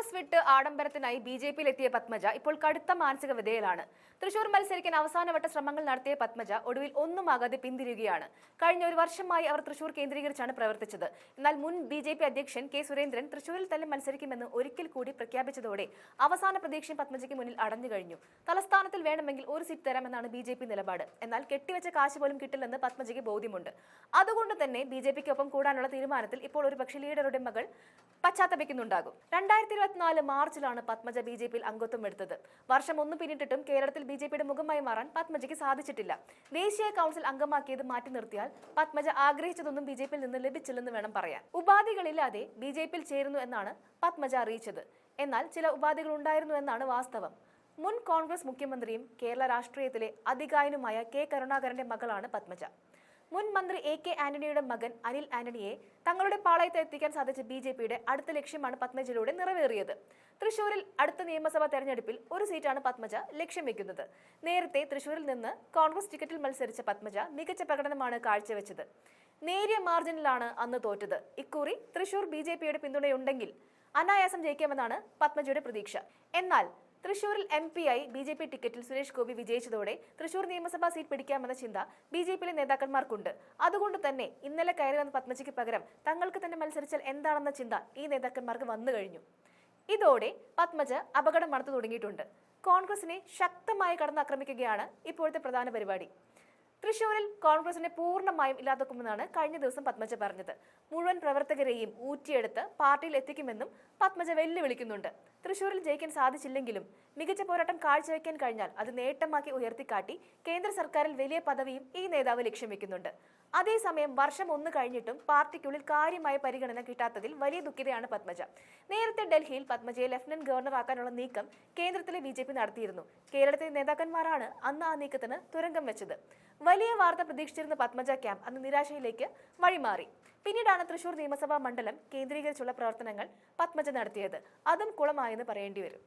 കോൺഗ്രസ് വിട്ട് ആഡംബരത്തിനായി B J പിയിലെത്തിയ പത്മജ ഇപ്പോൾ കടുത്ത മാനസിക വിധേയലാണ്. തൃശൂർ മത്സരിക്കാൻ അവസാനവട്ട ശ്രമങ്ങൾ നടത്തിയ പത്മജ ഒടുവിൽ ഒന്നുമാകാതെ പിന്തിരിയുകയാണ്. കഴിഞ്ഞ ഒരു വർഷമായി അവർ തൃശൂർ കേന്ദ്രീകരിച്ചാണ് പ്രവർത്തിച്ചത്. എന്നാൽ മുൻ ബി ജെ പി അധ്യക്ഷൻ കെ സുരേന്ദ്രൻ തൃശൂരിൽ തന്നെ മത്സരിക്കുമെന്ന് ഒരിക്കൽ കൂടി പ്രഖ്യാപിച്ചതോടെ അവസാന പ്രതീക്ഷയും പത്മജയ്ക്ക് മുന്നിൽ അടഞ്ഞു കഴിഞ്ഞു. തലസ്ഥാനത്തിൽ വേണമെങ്കിൽ ഒരു സീറ്റ് തരാമെന്നാണ് ബി ജെ പി നിലപാട്. എന്നാൽ കെട്ടിവെച്ച കാശ് പോലും കിട്ടില്ലെന്ന് പത്മജയ്ക്ക് ബോധ്യമുണ്ട്. അതുകൊണ്ട് തന്നെ ബി ജെ പിക്കൊപ്പം കൂടാനുള്ള തീരുമാനത്തിൽ ഇപ്പോൾ ഒരു പക്ഷേ ലീഡറുടെ മകൾ പശ്ചാത്തപിക്കുന്നുണ്ടാകും. രണ്ടായിരത്തി ഇരുപത്തിനാല് മാർച്ചിലാണ് പത്മജ ബി ജെ പിയിൽ അംഗത്വം എടുത്തത്. വർഷം ഒന്ന് പിന്നിട്ടിട്ടും കേരളത്തിൽ ബി ജെ പിയുടെ മുഖമായി മാറാൻ പത്മജയ്ക്ക് സാധിച്ചിട്ടില്ല. ദേശീയ കൗൺസിൽ അംഗമാക്കിയത് മാറ്റി നിർത്തിയാൽ പത്മജ ആഗ്രഹിച്ചതൊന്നും ബി ജെ പിയിൽ നിന്ന് ലഭിച്ചില്ലെന്ന് വേണം പറയാൻ. ഉപാധികളില്ലാതെ ബി ജെ പിയിൽ ചേരുന്നു എന്നാണ് പത്മജ അറിയിച്ചത്. എന്നാൽ ചില ഉപാധികൾ ഉണ്ടായിരുന്നു എന്നാണ് വാസ്തവം. മുൻ കോൺഗ്രസ് മുഖ്യമന്ത്രിയും കേരള രാഷ്ട്രീയത്തിലെ അതികായനുമായ കെ കരുണാകരന്റെ മകളാണ് പത്മജ. മുൻ മന്ത്രി എ കെ ആന്റണിയുടെ മകൻ അനിൽ ആന്റണിയെ തങ്ങളുടെ പാളയത്ത് എത്തിക്കാൻ സാധിച്ച ബി ജെ പിയുടെ അടുത്ത ലക്ഷ്യമാണ് പത്മജയിലൂടെ നിറവേറിയത്. തൃശൂരിൽ അടുത്ത നിയമസഭാ തെരഞ്ഞെടുപ്പിൽ ഒരു സീറ്റാണ് പത്മജ ലക്ഷ്യം വെക്കുന്നത്. നേരത്തെ തൃശൂരിൽ നിന്ന് കോൺഗ്രസ് ടിക്കറ്റിൽ മത്സരിച്ച പത്മജ മികച്ച പ്രകടനമാണ് കാഴ്ചവെച്ചത്. നേരിയ മാർജിനിലാണ് അന്ന് തോറ്റത്. ഇക്കുറി തൃശൂർ ബി ജെ പിയുടെ പിന്തുണയുണ്ടെങ്കിൽ അനായാസം ജയിക്കാമെന്നാണ് പത്മജയുടെ പ്രതീക്ഷ. എന്നാൽ തൃശൂരിൽ എം പി ആയി ബി ജെ പി ടിക്കറ്റിൽ സുരേഷ് ഗോപി വിജയിച്ചതോടെ തൃശൂർ നിയമസഭാ സീറ്റ് പിടിക്കാമെന്ന ചിന്ത ബി ജെ പിയിലെ നേതാക്കന്മാർക്കുണ്ട്. അതുകൊണ്ട് തന്നെ ഇന്നലെ കയറി വന്ന പത്മജിക്ക് പകരം തങ്ങൾക്ക് തന്നെ മത്സരിച്ചാൽ എന്താണെന്ന ചിന്ത ഈ നേതാക്കന്മാർക്ക് വന്നു കഴിഞ്ഞു. ഇതോടെ പത്മജ അപകടം നടത്തു തുടങ്ങിയിട്ടുണ്ട്. കോൺഗ്രസിനെ ശക്തമായി കടന്നാക്രമിക്കുകയാണ് ഇപ്പോഴത്തെ പ്രധാന പരിപാടി. തൃശൂരിൽ കോൺഗ്രസിനെ പൂർണമായും ഇല്ലാതാക്കുമെന്നാണ് കഴിഞ്ഞ ദിവസം പത്മജ പറഞ്ഞത്. മുഴുവൻ പ്രവർത്തകരെയും ഊറ്റിയെടുത്ത് പാർട്ടിയിൽ എത്തിക്കുമെന്നും പത്മജ വെല്ലുവിളിക്കുന്നുണ്ട്. തൃശൂരിൽ ജയിക്കാൻ സാധിച്ചില്ലെങ്കിലും മികച്ച പോരാട്ടം കാഴ്ചവെക്കാൻ കഴിഞ്ഞാൽ അത് നേട്ടമാക്കി ഉയർത്തിക്കാട്ടി കേന്ദ്ര സർക്കാരിൽ വലിയ പദവിയും ഈ നേതാവ് ലക്ഷ്യം വെക്കുന്നുണ്ട്. അതേസമയം വർഷം ഒന്ന് കഴിഞ്ഞിട്ടും പാർട്ടിക്കുള്ളിൽ കാര്യമായ പരിഗണന കിട്ടാത്തതിൽ വലിയ ദുഃഖിതയാണ് പത്മജ. നേരത്തെ ഡൽഹിയിൽ പത്മജയെ ലഫ്റ്റനന്റ് ഗവർണർ ആക്കാനുള്ള നീക്കം കേന്ദ്രത്തിലെ ബി നടത്തിയിരുന്നു. കേരളത്തിലെ നേതാക്കന്മാരാണ് അന്ന് ആ നീക്കത്തിന് തുരങ്കം വെച്ചത്. വലിയ വാർത്ത പ്രതീക്ഷിച്ചിരുന്ന പത്മജ ക്യാമ്പ് അന്ന് നിരാശയിലേക്ക് വഴിമാറി. പിന്നീടാണ് തൃശൂർ നിയമസഭാ മണ്ഡലം കേന്ദ്രീകരിച്ചുള്ള പ്രവർത്തനങ്ങൾ പത്മജ നടത്തിയത്. അതും കുളമായെന്ന് പറയേണ്ടി വരും.